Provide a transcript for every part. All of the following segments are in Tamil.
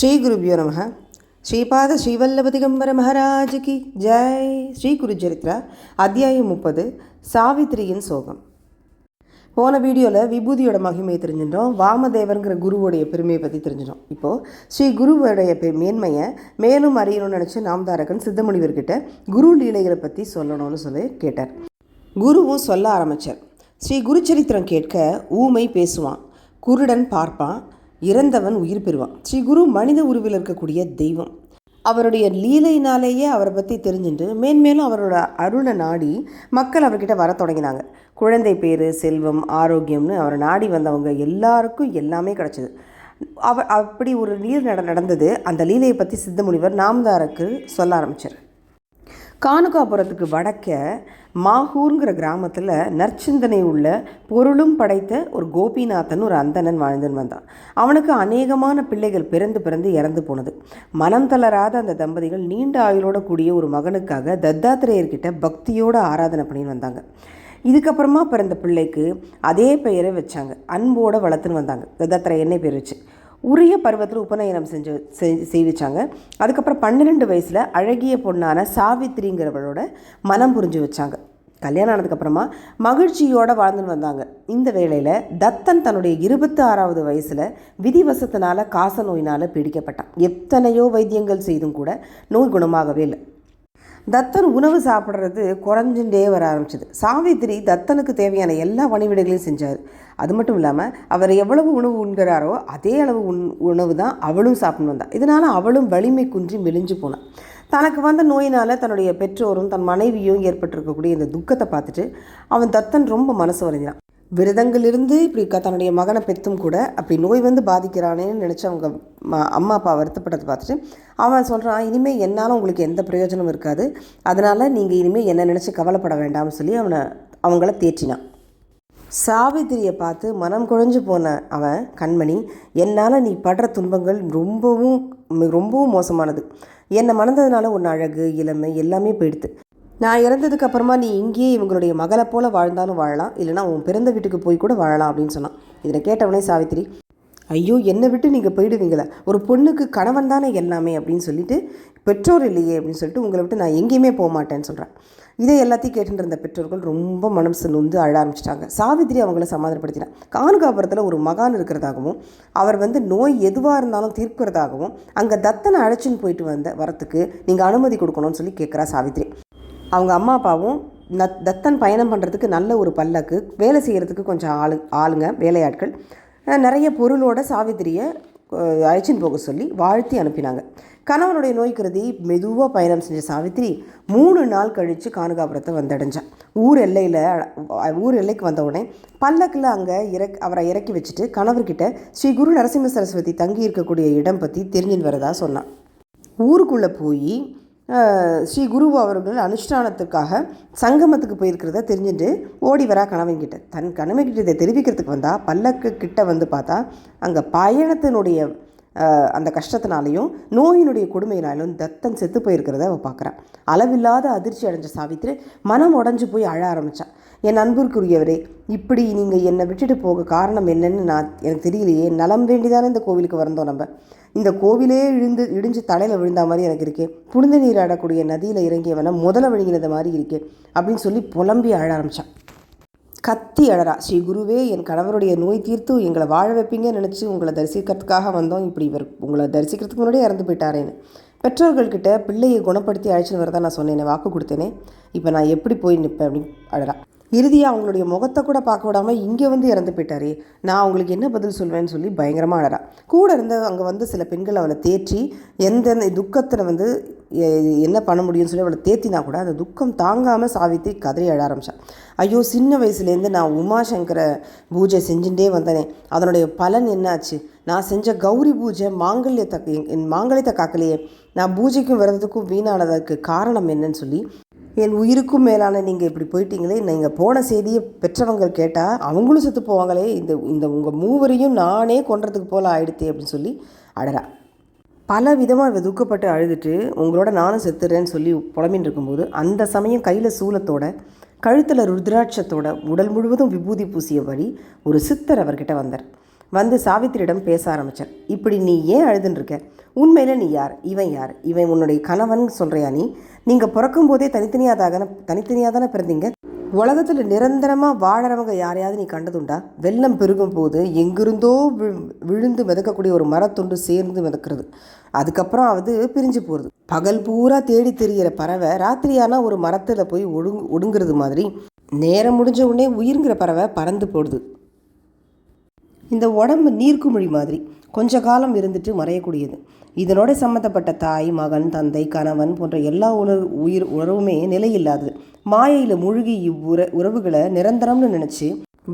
ஸ்ரீ குருபியோ நம ஸ்ரீபாத ஸ்ரீவல்லபதிகம்பர மகாராஜ் கி. ஜெய். ஸ்ரீ குரு சரித்ரா அத்தியாயம் முப்பது சாவித்திரியின் சோகம். போன வீடியோவில் விபூதியோட மகிமையை தெரிஞ்சிட்டோம் வாமதேவருங்கிற குருவோடைய பெருமையை பற்றி தெரிஞ்சிட்டோம் இப்போது ஸ்ரீ குருவோடைய மேன்மையை மேலும் அறியணும்னு நினச்சி நாம்தாரகன் சித்தமுனிவர்கிட்ட குரு லீலைகளை பற்றி சொல்லணும்னு சொல்லி கேட்டார். குருவும் சொல்ல ஆரம்பித்தார் ஸ்ரீ குருச்சரித்திரம் கேட்க ஊமை பேசுவான். குருடன் பார்ப்பான். இறந்தவன் உயிர் பெறுவான். ஸ்ரீ குரு மனித உருவில் இருக்கக்கூடிய தெய்வம். அவருடைய லீலையினாலேயே அவரை பற்றி தெரிஞ்சுட்டு மேன்மேலும் அவரோட அருளை நாடி மக்கள் அவர்கிட்ட வர தொடங்கினாங்க. குழந்தை பேர் செல்வம் ஆரோக்கியம்னு அவரை நாடி வந்தவங்க எல்லாருக்கும் எல்லாமே கிடச்சிது. அவ அப்படி ஒரு நீர் நட நடந்தது. அந்த லீலையை பற்றி சித்தமுனிவர் நாமதாருக்கு சொல்ல ஆரம்பித்தார் கானுகாபுரத்துக்கு வடக்க மாகூருங்கிற கிராமத்தில் நற்சிந்தனை உள்ள பொருளும் படைத்த ஒரு கோபிநாதன் ஒரு அந்தணன் வாழ்ந்துன்னு வந்தான். அவனுக்கு அநேகமான பிள்ளைகள் பிறந்து பிறந்து இறந்து போனது. மனம் தளராத அந்த தம்பதிகள் நீண்ட ஆயுளோட கூடிய ஒரு மகனுக்காக தத்தாத்திரேயர்கிட்ட பக்தியோடு ஆராதனை பண்ணின்னு வந்தாங்க. இதுக்கப்புறமா பிறந்த பிள்ளைக்கு அதே பெயரை வச்சாங்க. அன்போடு வளர்த்துன்னு வந்தாங்க. தத்தாத்திரேய என்ன பேர் வச்சு. உரிய பருவத்தில் உபநயனம் செஞ்சு செய்விச்சாங்க. அதுக்கப்புறம் பன்னிரெண்டு வயசில் அழகிய பொண்ணான சாவித்திரிங்கிறவளோட மனம் புரிஞ்சு வச்சாங்க. கல்யாணம் ஆனதுக்கப்புறமா மகிழ்ச்சியோடு வாழ்ந்துன்னு வந்தாங்க. இந்த வேளையில் தத்தன் தன்னுடைய இருபத்தி ஆறாவது வயசில் விதிவசத்தினால காச நோயினால் பீடிக்கப்பட்டான். எத்தனையோ வைத்தியங்கள் செய்தும் கூட நோய் குணமாகவே இல்லை. தத்தன் உணவு சாப்பிட்றது குறைஞ்சுட்டே வர ஆரம்பிச்சது. சாவித்திரி தத்தனுக்கு தேவையான எல்லா பணிவிடைகளையும் செஞ்சார். அது மட்டும் இல்லாமல் அவர் எவ்வளவு உணவு உண்கிறாரோ அதே அளவு உண் உணவு தான் அவளும் சாப்பிட்டு வந்தாள் இதனால் அவளும் வலிமை குன்றி மெலிஞ்சு போனான் தனக்கு வந்த நோயினால் தன்னுடைய பெற்றோரும் தன் மனைவியும் ஏற்பட்டிருக்கக்கூடிய இந்த துக்கத்தை பார்த்துட்டு அவன் தத்தன் ரொம்ப மனசு வரைஞ்சான் விரதங்களிலிருந்து இப்படி தன்னுடைய மகனை பெற்றும் கூட அப்படி நோய் வந்து பாதிக்கிறானேன்னு நினச்சி அவங்க அம்மா அப்பா வருத்தப்பட்டதை பார்த்துட்டு அவன் சொல்கிறான் இனிமேல் என்னால் உங்களுக்கு எந்த பிரயோஜனமும் இருக்காது. அதனால் நீங்கள் இனிமேல் என்ன நினச்சி கவலைப்பட வேண்டாம்னு சொல்லி அவனை அவங்கள தேற்றினான். சாவித்திரியை பார்த்து மனம் குழஞ்சு போன அவன் கண்மணி என்னால் நீ படுற துன்பங்கள் ரொம்பவும் ரொம்பவும் மோசமானது. என்னை மணந்ததுனால உன் அழகு இளமை எல்லாமே போயிடுது. நான் இறந்ததுக்கு அப்புறமா நீ இங்கேயே இவங்களுடைய மகளை போல் வாழ்ந்தாலும் வாழலாம். இல்லைனா உன் பிறந்த வீட்டுக்கு போய் கூட வாழலாம் அப்படின்னு சொன்னான். இதில் கேட்டவனே சாவித்திரி ஐயோ என்னை விட்டு நீங்கள் போயிடுவீங்களே. ஒரு பொண்ணுக்கு கணவன் தானே எல்லாமே? அப்படின்னு சொல்லிட்டு பெற்றோர் இல்லையே அப்படின்னு சொல்லிட்டு உங்களை விட்டு நான் எங்கேயுமே போக மாட்டேன்னு சொல்கிறேன் இதை எல்லாத்தையும் கேட்டுட்டு இருந்த பெற்றோர்கள் ரொம்ப மனசு நொந்து அழ ஆரம்பிச்சிட்டாங்க. சாவித்திரி அவங்கள சமாதானப்படுத்தினான் காணுகாபுரத்தில் ஒரு மகான் இருக்கிறதாகவும் அவர் வந்து நோய் எதுவாக இருந்தாலும் தீர்க்கிறதாகவும் அங்கே தத்தனை அழைச்சின்னு போயிட்டு வந்த வரத்துக்கு நீங்கள் அனுமதி கொடுக்கணும்னு சொல்லி கேட்குறா சாவித்திரி. அவங்க அம்மா அப்பாவும் நத் தத்தன் பயணம் பண்ணுறதுக்கு நல்ல ஒரு பல்லக்கு. வேலை செய்கிறதுக்கு கொஞ்சம் ஆளு ஆளுங்க வேலையாட்கள். நிறைய பொருளோட சாவித்திரியை அழைச்சின்னு போக சொல்லி வாழ்த்தி அனுப்பினாங்க. கணவனுடைய நோய் கருதி மெதுவாக பயணம் செஞ்ச சாவித்திரி மூணு நாள் கழித்து கானுகாபுரத்தை வந்தடைஞ்சான். ஊர் எல்லையில் ஊர் எல்லைக்கு வந்த உடனே பல்லக்கில் அங்கே இறக் அவரை இறக்கி வச்சுட்டு கணவர்கிட்ட ஸ்ரீ குரு நரசிம்ம சரஸ்வதி தங்கி இருக்கக்கூடிய இடம் பற்றி தெரிஞ்சுன்னு வரதா சொன்னான். ஊருக்குள்ளே போய் ஸ்ரீ குரு அவர்கள் அனுஷ்டானத்துக்காக சங்கமத்துக்கு போயிருக்கிறத தெரிஞ்சுட்டு ஓடி வரா கணவன்கிட்ட. தன் கணவன்கிட்ட இதை தெரிவிக்கிறதுக்கு வந்தால் பல்லக்கு கிட்ட வந்து பார்த்தா அங்கே பயணத்தினுடைய அந்த கஷ்டத்தினாலையும் நோயினுடைய கொடுமையினாலும் தத்தன் செத்து போயிருக்கிறத அவள் பார்க்குறான் அளவில்லாத அதிர்ச்சி அடைஞ்ச சாவித்திரி மனம் உடஞ்சி போய் அழ ஆரம்பித்தான் என் அன்பிற்குரியவரே இப்படி நீங்கள் என்னை விட்டுட்டு போக காரணம் என்னன்னு நான் எனக்கு தெரியலையே. நலம் வேண்டிதானே இந்த கோவிலுக்கு வந்தோம் நம்ம? இந்த கோவிலே இழுந்து இடிஞ்சு தலையில் விழுந்த மாதிரி எனக்கு இருக்கே. புனித நீர் ஆடக்கூடிய நதியில் இறங்கியவன முதல விழுங்கினது மாதிரி இருக்கே அப்படின்னு சொல்லி புலம்பி அழ ஆரம்பித்தான் கத்தி அழறா. ஸ்ரீ குருவே என் கணவருடைய நோய் தீர்த்து எங்களை வாழ வைப்பீங்க நினச்சி உங்களை தரிசிக்கிறதுக்காக வந்தோம். இப்படி இவர் உங்களை தரிசிக்கிறதுக்கு முன்னாடியே இறந்து போயிட்டாரேன்னு. பெற்றோர்கள்கிட்ட பிள்ளையை குணப்படுத்தி அழைச்சின்னு வரதான் நான் சொன்னேன் வாக்கு கொடுத்தேனே. இப்போ நான் எப்படி போய் நிற்பேன் அப்படின்னு அழறா. இறுதியாக அவங்களுடைய முகத்தை கூட பார்க்க விடாமல் இங்கே வந்து இறந்து போயிட்டாரே. நான் அவங்களுக்கு என்ன பதில் சொல்வேன்னு சொல்லி பயங்கரமாக அழறா. கூட இருந்த அங்கே வந்து சில பெண்கள் அவளை தேற்றி எந்தெந்த துக்கத்தில் வந்து என்ன பண்ண முடியும்னு சொல்லி அவளை தேத்தினா கூட அந்த துக்கம் தாங்காமல் சாவித்தி கதறி அழ ஆரம்பித்தான் ஐயோ சின்ன வயசுலேருந்து நான் உமாசங்கரை பூஜை செஞ்சுட்டே வந்தனே. அதனுடைய பலன் என்னாச்சு? நான் செஞ்ச கௌரி பூஜை மாங்கல்யத்தை என் மாங்கல்யத்தை காக்கலையே. நான் பூஜைக்கும் விரதத்துக்கும் வீணானதற்கு காரணம் என்னன்னு சொல்லி என் உயிருக்கும் மேலான நீங்கள் இப்படி போயிட்டீங்களே நீங்கள் போன செய்தியை பெற்றவங்க கேட்டால் அவங்களும் செத்து போவாங்களே இந்த இந்த உங்கள் மூவரையும் நானே கொன்றதுக்கு போல் ஆயிடுத்தே அப்படின்னு சொல்லி அடரா பல விதமாக துக்கப்பட்டு அழுதுட்டு உங்களோட நானும் செத்துறேன்னு சொல்லி புலம்பின்னு இருக்கும்போது அந்த சமயம் கையில் சூலத்தோட கழுத்தில் ருத்ராட்சத்தோட உடல் முழுவதும் விபூதி பூசிய வழி ஒரு சித்தர் அவர்கிட்ட வந்தார். வந்து சாவித்திரியிடம் பேச ஆரம்பித்தார் இப்படி நீ ஏன் அழுதுன்னு இருக்க? உண்மையில் நீ யார்? இவன் யார்? இவன் உன்னுடைய கணவன் சொல்கிறியா நீ? நீங்கள் பிறக்கும் போதே தனித்தனியாக தானே தனித்தனியாக தானே பிறந்தீங்க? உலகத்தில் நிரந்தரமாக வாழறவங்க யாரையாவது நீ கண்டதுண்டா? வெள்ளம் பெருகும் போது எங்கிருந்தோ விழு விழுந்து மிதக்கக்கூடிய ஒரு மரத்துண்டு சேர்ந்து மிதக்கிறது. அதுக்கப்புறம் அது பிரிஞ்சு போகிறது பகல் பூரா தேடி தெரிகிற பறவை ராத்திரியானா ஒரு மரத்தில் போய் ஒடுங் ஒடுங்கிறது மாதிரி நேரம் முடிஞ்ச உடனே உயிருங்கிற பறவை பறந்து போடுது. இந்த உடம்பு நீர்க்குமிழி மாதிரி கொஞ்ச காலம் இருந்துட்டு மறையக்கூடியது. இதனோட சம்மந்தப்பட்ட தாய் மகன் தந்தை கணவன் போன்ற எல்லா உணர்வு உயிர் உறவுமே நிலையில்லாதது மாயையில் மூழ்கி இவ்வுற உறவுகளை நிரந்தரம்னு நினச்சி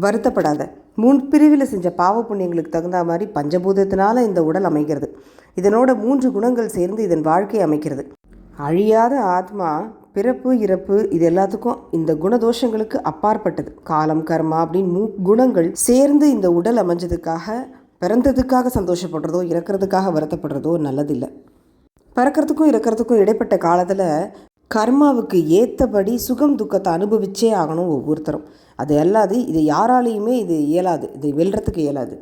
வருத்தப்படாத. முன்பிரிவில் செஞ்ச பாவ புண்ணியங்களுக்கு தகுந்த மாதிரி பஞ்சபூதத்தினால இந்த உடல் அமைகிறது. இதனோட மூன்று குணங்கள் சேர்ந்து இதன் வாழ்க்கை அமைக்கிறது. அழியாத ஆத்மா பிறப்பு இறப்பு இது எல்லாத்துக்கும் இந்த குணதோஷங்களுக்கு அப்பாற்பட்டது. காலம் கர்மா அப்படின்னு மூ குணங்கள் சேர்ந்து இந்த உடல் அமைஞ்சதுக்காக பிறந்ததுக்காக சந்தோஷப்படுறதோ இறக்கிறதுக்காக வருத்தப்படுறதோ நல்லதில்லை. பிறக்கிறதுக்கும் இறக்கிறதுக்கும் இடைப்பட்ட காலத்தில் கர்மாவுக்கு ஏற்றபடி சுகம் துக்கத்தை அனுபவிச்சே ஆகணும் ஒவ்வொருத்தரும். அது அல்லாது இது யாராலையுமே இது இயலாது. இது வெல்றதுக்கு இயலாது.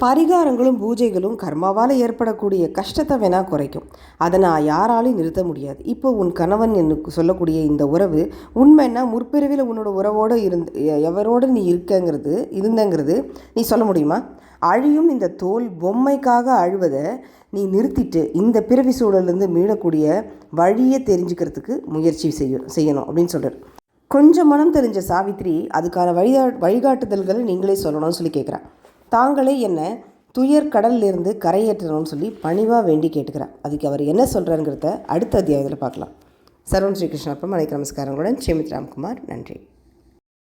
பரிகாரங்களும் பூஜைகளும் கர்மாவால் ஏற்படக்கூடிய கஷ்டத்தை வேணால் குறைக்கும். அதை நான் யாராலையும் நிறுத்த முடியாது. இப்போ உன் கணவன் எனக்கு சொல்லக்கூடிய இந்த உறவு உண்மைன்னா முற்பிறவியில் உன்னோட உறவோடு இருந்து எ- எவரோடு நீ இருக்கங்கிறது இருந்தங்கிறது நீ சொல்ல முடியுமா? அழியும் இந்த தோல் பொம்மைக்காக அழுவதை நீ நிறுத்திட்டு இந்த பிறவி சூழலேருந்து மீளக்கூடிய வழியை தெரிஞ்சுக்கிறதுக்கு முயற்சி செய்ய செய்யணும் அப்படின்னு சொல்கிறார் கொஞ்சம் மனம் தெரிஞ்ச சாவித்ரி அதுக்கான வழிகா வழிகாட்டுதல்களை நீங்களே சொல்லணும்னு சொல்லி கேட்குறேன் தாங்களே என்ன துயர் கடல்லிருந்து கரையேற்றணும்னு சொல்லி பணிவாக வேண்டி கேட்டுக்கிறா அதுக்கு அவர் என்ன சொல்கிறாருங்கிறத அடுத்த அத்தியாயத்தில் பார்க்கலாம். சரவண் ஸ்ரீகிருஷ்ணப்பம் அனைத்து நமஸ்காரங்களுடன் ஸ்ரீமித் ராம்குமார் நன்றி.